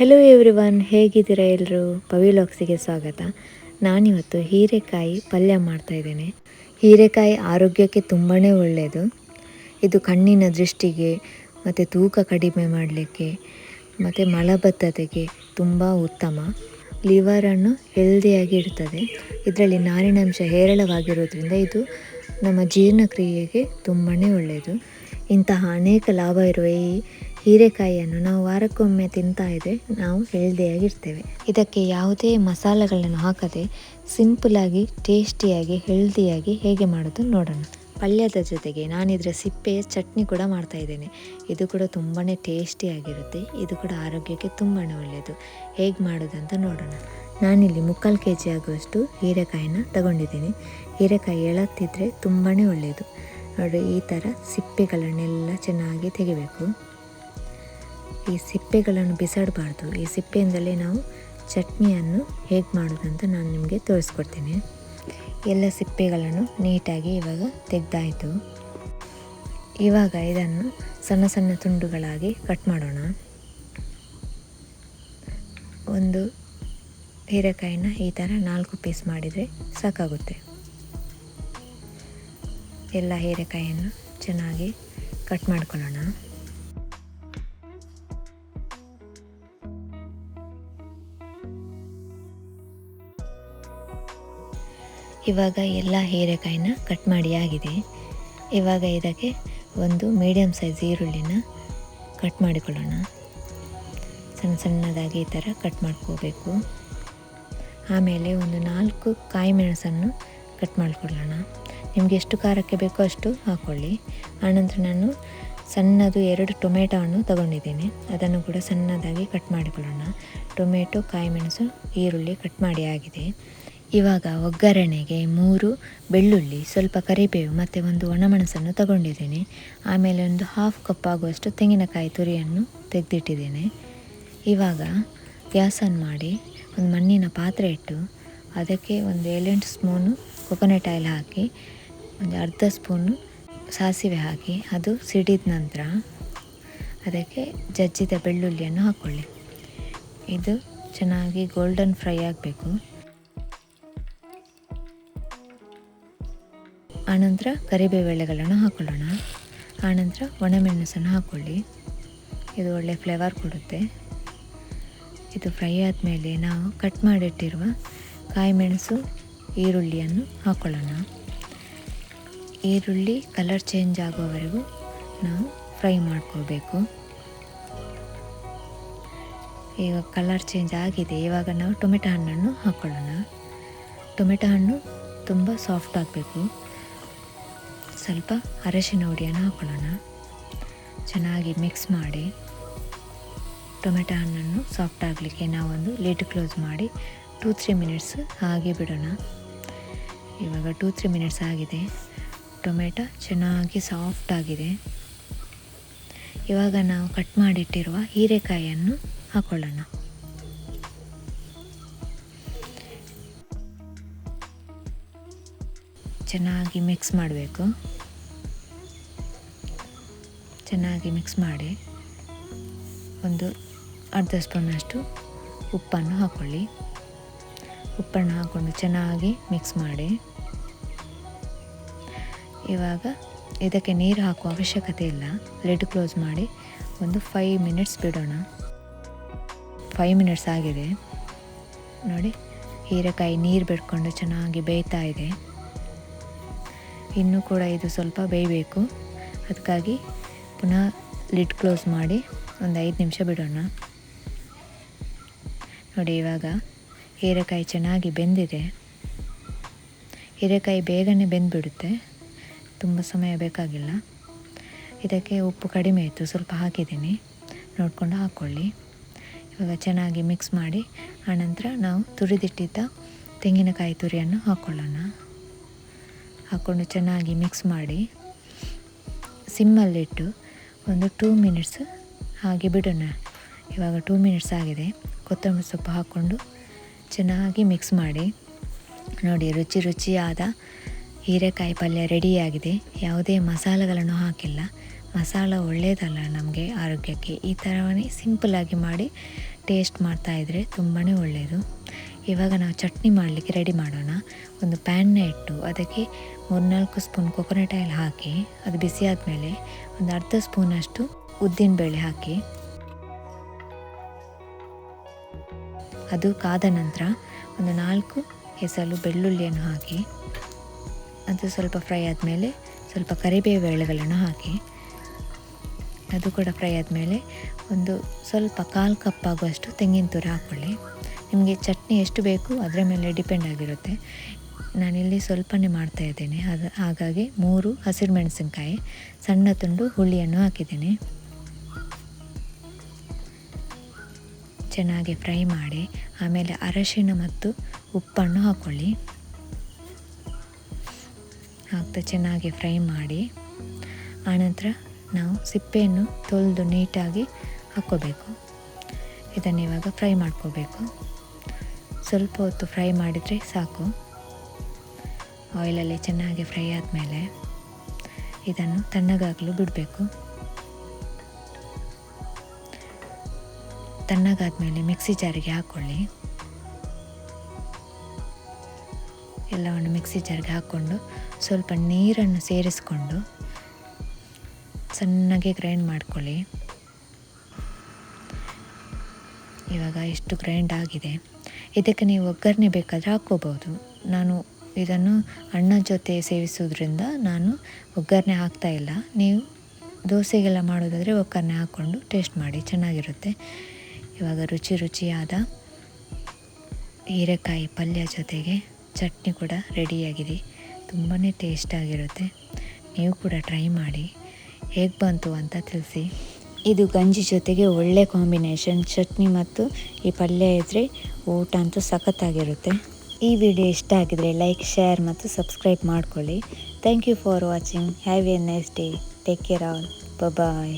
Hello everyone ಹೇಗಿದ್ದೀರಾ ಎಲ್ಲರೂ ಪವಿಲಾಕ್ಸಿಗೆ ಸ್ವಾಗತ. ನಾನಿವತ್ತು ಹೀರೆಕಾಯಿ ಪಲ್ಯ ಮಾಡ್ತಾ ಇದ್ದೇನೆ. ಹೀರೆಕಾಯಿ ಆರೋಗ್ಯಕ್ಕೆ ತುಂಬಾ ಒಳ್ಳೆಯದು ಇದು ಕಣ್ಣಿನ ದೃಷ್ಟಿಗೆ, ಮತ್ತು ತೂಕ ಕಡಿಮೆ ಮಾಡಲಿಕ್ಕೆ, ಮತ್ತು ಮಲಬದ್ಧತೆಗೆ ತುಂಬ ಉತ್ತಮ. ಲಿವರನ್ನು ಹೆಲ್ದಿಯಾಗಿ ಇಡ್ತದೆ. ಇದರಲ್ಲಿ ನಾರಿನಾಂಶ ಹೇರಳವಾಗಿರೋದ್ರಿಂದ ಇದು ನಮ್ಮ ಜೀರ್ಣಕ್ರಿಯೆಗೆ ತುಂಬಾ ಒಳ್ಳೆಯದು ಇಂತಹ ಅನೇಕ ಲಾಭ ಇರುವ ಈ ಹೀರೆಕಾಯಿಯನ್ನು ನಾವು ವಾರಕ್ಕೊಮ್ಮೆ ತಿಂತಾ ಇದ್ದರೆ ನಾವು ಹೆಲ್ದಿಯಾಗಿರ್ತೇವೆ ಇದಕ್ಕೆ ಯಾವುದೇ ಮಸಾಲೆಗಳನ್ನು ಹಾಕದೆ ಸಿಂಪಲಾಗಿ ಟೇಸ್ಟಿಯಾಗಿ ಹೆಲ್ದಿಯಾಗಿ ಹೇಗೆ ಮಾಡೋದು ನೋಡೋಣ. ಪಲ್ಯದ ಜೊತೆಗೆ ನಾನಿದ್ರ ಸಿಪ್ಪೆಯ ಚಟ್ನಿ ಕೂಡ ಮಾಡ್ತಾ ಇದ್ದೇನೆ. ಇದು ಕೂಡ ತುಂಬಾ ಟೇಸ್ಟಿಯಾಗಿರುತ್ತೆ ಇದು ಕೂಡ ಆರೋಗ್ಯಕ್ಕೆ ತುಂಬಾ ಒಳ್ಳೆಯದು. ಹೇಗೆ ಮಾಡೋದಂತ ನೋಡೋಣ. ನಾನಿಲ್ಲಿ ಮುಕ್ಕಾಲು ಕೆ ಜಿ ಆಗುವಷ್ಟು ಹೀರೆಕಾಯಿನ ತಗೊಂಡಿದ್ದೀನಿ. ಹೀರೆಕಾಯಿ ಎಳತ್ತಿದ್ರೆ ತುಂಬಾ ಒಳ್ಳೆಯದು. ನೋಡಿ, ಈ ಥರ ಸಿಪ್ಪೆಗಳನ್ನೆಲ್ಲ ಚೆನ್ನಾಗಿ ತೆಗಿಬೇಕು. ಈ ಸಿಪ್ಪೆಗಳನ್ನು ಬಿಸಾಡಬಾರ್ದು. ಈ ಸಿಪ್ಪೆಯಿಂದಲೇ ನಾವು ಚಟ್ನಿಯನ್ನು ಹೇಗೆ ಮಾಡೋದಂತ ನಾನು ನಿಮಗೆ ತೋರಿಸ್ಕೊಡ್ತೀನಿ. ಎಲ್ಲ ಸಿಪ್ಪೆಗಳನ್ನು ನೀಟಾಗಿ ಇವಾಗ ತೆಗೆದಾಯಿತು. ಇವಾಗ ಇದನ್ನು ಸಣ್ಣ ಸಣ್ಣ ತುಂಡುಗಳಾಗಿ ಕಟ್ ಮಾಡೋಣ. ಒಂದು ಹೀರೆಕಾಯಿನ ಈ ಥರ ನಾಲ್ಕು ಪೀಸ್ ಮಾಡಿದರೆ ಸಾಕಾಗುತ್ತೆ. ಎಲ್ಲ ಹೀರೆಕಾಯಿಯನ್ನು ಚೆನ್ನಾಗಿ ಕಟ್ ಮಾಡ್ಕೊಳ್ಳೋಣ. ಇವಾಗ ಎಲ್ಲ ಹೀರೆಕಾಯಿನ ಕಟ್ ಮಾಡಿ ಆಗಿದೆ. ಇವಾಗ ಇದಕ್ಕೆ ಒಂದು ಮೀಡಿಯಮ್ ಸೈಜ್ ಈರುಳ್ಳಿನ ಕಟ್ ಮಾಡಿಕೊಳ್ಳೋಣ. ಸಣ್ಣ ಸಣ್ಣದಾಗಿ ಈ ಥರ ಕಟ್ ಮಾಡ್ಕೋಬೇಕು. ಆಮೇಲೆ ಒಂದು ನಾಲ್ಕು ಕಾಯಿ ಮೆಣಸನ್ನು ಕಟ್ ಮಾಡಿಕೊಳ್ಳೋಣ. ನಿಮಗೆ ಎಷ್ಟು ಖಾರಕ್ಕೆ ಬೇಕೋ ಅಷ್ಟು ಹಾಕ್ಕೊಳ್ಳಿ ಆನಂತರ ನಾನು ಸಣ್ಣದು ಎರಡು ಟೊಮೆಟೊ ಹಣ್ಣು ತಗೊಂಡಿದ್ದೀನಿ. ಅದನ್ನು ಕೂಡ ಸಣ್ಣದಾಗಿ ಕಟ್ ಮಾಡಿಕೊಳ್ಳೋಣ. ಟೊಮೆಟೊ ಕಾಯಿ ಮೆಣಸು ಈರುಳ್ಳಿ ಕಟ್ ಮಾಡಿ ಆಗಿದೆ. ಇವಾಗ ಒಗ್ಗರಣೆಗೆ ಮೂರು ಬೆಳ್ಳುಳ್ಳಿ, ಸ್ವಲ್ಪ ಕರಿಬೇವು ಮತ್ತು ಒಂದು ಒಣಮೆಣಸನ್ನು ತಗೊಂಡಿದ್ದೀನಿ. ಆಮೇಲೆ ಒಂದು ಹಾಫ್ ಕಪ್ ಆಗುವಷ್ಟು ತೆಂಗಿನಕಾಯಿ ತುರಿಯನ್ನು ತೆಗೆದಿಟ್ಟಿದ್ದೇನೆ. ಇವಾಗ ಗ್ಯಾಸನ್ನು ಮಾಡಿ ಒಂದು ಮಣ್ಣಿನ ಪಾತ್ರೆ ಇಟ್ಟು ಅದಕ್ಕೆ ಒಂದು ಏಳೆಂಟು ಸ್ಪೂನು ಕೊಕೊನೆಟ್ ಆಯಿಲ್ ಹಾಕಿ, ಒಂದು ಅರ್ಧ ಸ್ಪೂನು ಸಾಸಿವೆ ಹಾಕಿ, ಅದು ಸಿಡಿದ ನಂತರ ಅದಕ್ಕೆ ಜಜ್ಜಿದ ಬೆಳ್ಳುಳ್ಳಿಯನ್ನು ಹಾಕ್ಕೊಳ್ಳಿ ಇದು ಚೆನ್ನಾಗಿ ಗೋಲ್ಡನ್ ಫ್ರೈ ಆಗಬೇಕು. ಆನಂತರ ಕರಿಬೇವೆಳೆಗಳನ್ನು ಹಾಕ್ಕೊಳ್ಳೋಣ ಆನಂತರ ಒಣಮೆಣಸನ್ನು ಹಾಕ್ಕೊಳ್ಳಿ ಇದು ಒಳ್ಳೆ ಫ್ಲೇವರ್ ಕೊಡುತ್ತೆ. ಇದು ಫ್ರೈ ಆದಮೇಲೆ ನಾವು ಕಟ್ ಮಾಡಿಟ್ಟಿರುವ ಕಾಯಿ ಮೆಣಸು ಈರುಳ್ಳಿಯನ್ನು ಹಾಕೊಳ್ಳೋಣ. ಈರುಳ್ಳಿ ಕಲರ್ ಚೇಂಜ್ ಆಗೋವರೆಗೂ ನಾವು ಫ್ರೈ ಮಾಡ್ಕೋಬೇಕು ಈಗ ಕಲರ್ ಚೇಂಜ್ ಆಗಿದೆ. ಇವಾಗ ನಾವು ಟೊಮೆಟೊ ಹಣ್ಣನ್ನು ಹಾಕ್ಕೊಳ್ಳೋಣ ಟೊಮೆಟೊ ಹಣ್ಣು ತುಂಬ ಸಾಫ್ಟ್ ಆಗಬೇಕು. ಸ್ವಲ್ಪ ಅರಶಿನ ಹುಡಿಯನ್ನು ಹಾಕ್ಕೊಳ್ಳೋಣ ಚೆನ್ನಾಗಿ ಮಿಕ್ಸ್ ಮಾಡಿ. ಟೊಮೆಟೊ ಹಣ್ಣನ್ನು ಸಾಫ್ಟ್ ಆಗಲಿಕ್ಕೆ ನಾವೊಂದು ಲಿಡ್ ಕ್ಲೋಸ್ ಮಾಡಿ ಟೂ ತ್ರೀ ಮಿನಿಟ್ಸ್ ಹಾಗೆ ಬಿಡೋಣ. ಇವಾಗ ಟೂ ತ್ರೀ ಮಿನಿಟ್ಸ್ ಆಗಿದೆ. ಟೊಮೆಟೊ ಚೆನ್ನಾಗಿ ಸಾಫ್ಟ್ ಆಗಿದೆ. ಇವಾಗ ನಾವು ಕಟ್ ಮಾಡಿಟ್ಟಿರುವ ಹೀರೆಕಾಯಿಯನ್ನು ಹಾಕ್ಕೊಳ್ಳೋಣ ಚೆನ್ನಾಗಿ ಮಿಕ್ಸ್ ಮಾಡಬೇಕು. ಚೆನ್ನಾಗಿ ಮಿಕ್ಸ್ ಮಾಡಿ ಒಂದು ಅರ್ಧ ಸ್ಪೂನಷ್ಟು ಉಪ್ಪನ್ನು ಹಾಕ್ಕೊಳ್ಳಿ ಉಪ್ಪನ್ನು ಹಾಕ್ಕೊಂಡು ಚೆನ್ನಾಗಿ ಮಿಕ್ಸ್ ಮಾಡಿ. ಇವಾಗ ಇದಕ್ಕೆ ನೀರು ಹಾಕುವ ಅವಶ್ಯಕತೆ ಇಲ್ಲ. ಲಿಡ್ ಕ್ಲೋಸ್ ಮಾಡಿ ಒಂದು ಫೈವ್ ಮಿನಿಟ್ಸ್ ಬಿಡೋಣ. ಫೈವ್ ಮಿನಿಟ್ಸ್ ಆಗಿದೆ. ನೋಡಿ, ಹೀರೆಕಾಯಿ ನೀರು ಬಿಡ್ಕೊಂಡು ಚೆನ್ನಾಗಿ ಬೇಯ್ತಾ ಇದೆ. ಇನ್ನೂ ಕೂಡ ಇದು ಸ್ವಲ್ಪ ಬೇಯಬೇಕು. ಅದಕ್ಕಾಗಿ ಪುನಃ ಲಿಡ್ ಕ್ಲೋಸ್ ಮಾಡಿ ಒಂದು ಐದು ನಿಮಿಷ ಬಿಡೋಣ. ನೋಡಿ, ಇವಾಗ ಹೀರೆಕಾಯಿ ಚೆನ್ನಾಗಿ ಬೆಂದಿದೆ. ಹೀರೆಕಾಯಿ ಬೇಗನೆ ಬೆಂದುಬಿಡುತ್ತೆ. ತುಂಬ ಸಮಯ ಬೇಕಾಗಿಲ್ಲ. ಇದಕ್ಕೆ ಉಪ್ಪು ಕಡಿಮೆ ಇತ್ತು. ಸ್ವಲ್ಪ ಹಾಕಿದ್ದೀನಿ. ನೋಡಿಕೊಂಡು ಹಾಕ್ಕೊಳ್ಳಿ ಇವಾಗ ಚೆನ್ನಾಗಿ ಮಿಕ್ಸ್ ಮಾಡಿ, ಆನಂತರ ನಾವು ತುರಿದಿಟ್ಟಿದ್ದ ತೆಂಗಿನಕಾಯಿ ತುರಿಯನ್ನು ಹಾಕ್ಕೊಳ್ಳೋಣ ಹಾಕ್ಕೊಂಡು ಚೆನ್ನಾಗಿ ಮಿಕ್ಸ್ ಮಾಡಿ ಸಿಮ್ಮಲ್ಲಿಟ್ಟು ಒಂದು ಟೂ ಮಿನಿಟ್ಸ್ ಹಾಗೆ ಬಿಡೋಣ. ಇವಾಗ ಟೂ ಮಿನಿಟ್ಸ್ ಆಗಿದೆ. ಕೊತ್ತಂಬರಿ ಸೊಪ್ಪು ಹಾಕ್ಕೊಂಡು ಚೆನ್ನಾಗಿ ಮಿಕ್ಸ್ ಮಾಡಿ. ನೋಡಿ, ರುಚಿ ರುಚಿಯಾದ ಹೀರೆಕಾಯಿ ಪಲ್ಯ ರೆಡಿಯಾಗಿದೆ. ಯಾವುದೇ ಮಸಾಲೆಗಳನ್ನು ಹಾಕಿಲ್ಲ. ಮಸಾಲ ಒಳ್ಳೆಯದಲ್ಲ ನಮಗೆ ಆರೋಗ್ಯಕ್ಕೆ. ಈ ಥರವೇ ಸಿಂಪಲಾಗಿ ಮಾಡಿ ಟೇಸ್ಟ್ ಮಾಡ್ತಾ ಇದ್ದರೆ ತುಂಬಾ ಒಳ್ಳೆಯದು ಇವಾಗ ನಾವು ಚಟ್ನಿ ಮಾಡಲಿಕ್ಕೆ ರೆಡಿ ಮಾಡೋಣ. ಒಂದು ಪ್ಯಾನ್ನ ಇಟ್ಟು ಅದಕ್ಕೆ ಮೂರ್ನಾಲ್ಕು ಸ್ಪೂನ್ ಕೊಕೊನಟ್ ಆಯಿಲ್ ಹಾಕಿ, ಅದು ಬಿಸಿ ಆದಮೇಲೆ ಒಂದು ಅರ್ಧ ಸ್ಪೂನಷ್ಟು ಉದ್ದಿನಬೇಳೆ ಹಾಕಿ ಅದು ಕಾದ ನಂತರ ಒಂದು ನಾಲ್ಕು ಹೆಸಲು ಬೆಳ್ಳುಳ್ಳಿಯನ್ನು ಹಾಕಿ, ಅದು ಸ್ವಲ್ಪ ಫ್ರೈ ಆದಮೇಲೆ ಸ್ವಲ್ಪ ಕರಿಬೇವು ಎಳೆಗಳನ್ನು ಹಾಕಿ, ಅದು ಕೂಡ ಫ್ರೈ ಆದಮೇಲೆ ಒಂದು ಸ್ವಲ್ಪ ಕಾಲು ಕಪ್ ಆಗುವಷ್ಟು ತೆಂಗಿನ ತುರಿ ಹಾಕ್ಕೊಳ್ಳಿ. ನಿಮಗೆ ಚಟ್ನಿ ಎಷ್ಟು ಬೇಕು ಅದರ ಮೇಲೆ ಡಿಪೆಂಡ್ ಆಗಿರುತ್ತೆ. ನಾನಿಲ್ಲಿ ಸ್ವಲ್ಪನೇ ಮಾಡ್ತಾ ಇದ್ದೇನೆ. ಅದು ಹಾಗಾಗಿ ಮೂರು ಹಸಿರು ಮೆಣಸಿನ್ಕಾಯಿ, ಸಣ್ಣ ತುಂಡು ಹುಳಿಯನ್ನು ಹಾಕಿದ್ದೇನೆ. ಚೆನ್ನಾಗಿ ಫ್ರೈ ಮಾಡಿ, ಆಮೇಲೆ ಅರಶಿನ ಮತ್ತು ಉಪ್ಪನ್ನು ಹಾಕ್ಕೊಳ್ಳಿ ಹಾಕ್ತಾ ಚೆನ್ನಾಗಿ ಫ್ರೈ ಮಾಡಿ, ಆನಂತರ ನಾವು ಸಿಪ್ಪೆಯನ್ನು ತೊಳೆದು ನೀಟಾಗಿ ಹಾಕ್ಕೋಬೇಕು. ಇದನ್ನು ಇವಾಗ ಫ್ರೈ ಮಾಡ್ಕೋಬೇಕು. ಸ್ವಲ್ಪ ಹೊತ್ತು ಫ್ರೈ ಮಾಡಿದರೆ ಸಾಕು. ಆಯಿಲಲ್ಲಿ ಚೆನ್ನಾಗಿ ಫ್ರೈ ಆದಮೇಲೆ ಇದನ್ನು ತಣ್ಣಗಾಗಲು ಬಿಡಬೇಕು. ತಣ್ಣಗಾದ್ಮೇಲೆ ಮಿಕ್ಸಿ ಜಾರಿಗೆ ಹಾಕ್ಕೊಳ್ಳಿ. ಎಲ್ಲವನ್ನು ಮಿಕ್ಸಿ ಜಾರಿಗೆ ಹಾಕ್ಕೊಂಡು ಸ್ವಲ್ಪ ನೀರನ್ನು ಸೇರಿಸಿಕೊಂಡು ಸಣ್ಣಗೆ ಗ್ರೈಂಡ್ ಮಾಡ್ಕೊಳ್ಳಿ. ಇವಾಗ ಇಷ್ಟು ಗ್ರೈಂಡ್ ಆಗಿದೆ. ಇದಕ್ಕೆ ನೀವು ಒಗ್ಗರಣೆ ಬೇಕಾದರೆ ಹಾಕ್ಕೋಬೋದು. ನಾನು ಇದನ್ನು ಅಣ್ಣ ಜೊತೆ ಸೇವಿಸೋದ್ರಿಂದ ನಾನು ಒಗ್ಗರಣೆ ಹಾಕ್ತಾ ಇಲ್ಲ. ನೀವು ದೋಸೆಗೆಲ್ಲ ಮಾಡೋದಾದರೆ ಒಗ್ಗರಣೆ ಹಾಕ್ಕೊಂಡು ಟೇಸ್ಟ್ ಮಾಡಿ, ಚೆನ್ನಾಗಿರುತ್ತೆ. ಇವಾಗ ರುಚಿ ರುಚಿಯಾದ ಹೀರೆಕಾಯಿ ಪಲ್ಯ ಜೊತೆಗೆ ಚಟ್ನಿ ಕೂಡ ರೆಡಿಯಾಗಿದೆ. ತುಂಬಾ ಟೇಸ್ಟಾಗಿರುತ್ತೆ ನೀವು ಕೂಡ ಟ್ರೈ ಮಾಡಿ. ಹೇಗೆ ಬಂತು ಅಂತ ತಿಳಿಸಿ. ಇದು ಗಂಜಿ ಜೊತೆಗೆ ಒಳ್ಳೆ ಕಾಂಬಿನೇಷನ್ ಚಟ್ನಿ ಮತ್ತು ಈ ಪಲ್ಯ ಇದ್ದರೆ ಊಟ ಅಂತೂ ಸಖತ್ತಾಗಿರುತ್ತೆ. ಈ ವಿಡಿಯೋ ಇಷ್ಟ ಆಗಿದರೆ ಲೈಕ್ ಶೇರ್ ಮತ್ತು ಸಬ್ಸ್ಕ್ರೈಬ್ ಮಾಡ್ಕೊಳ್ಳಿ. Thank you for watching have a nice day take care all bye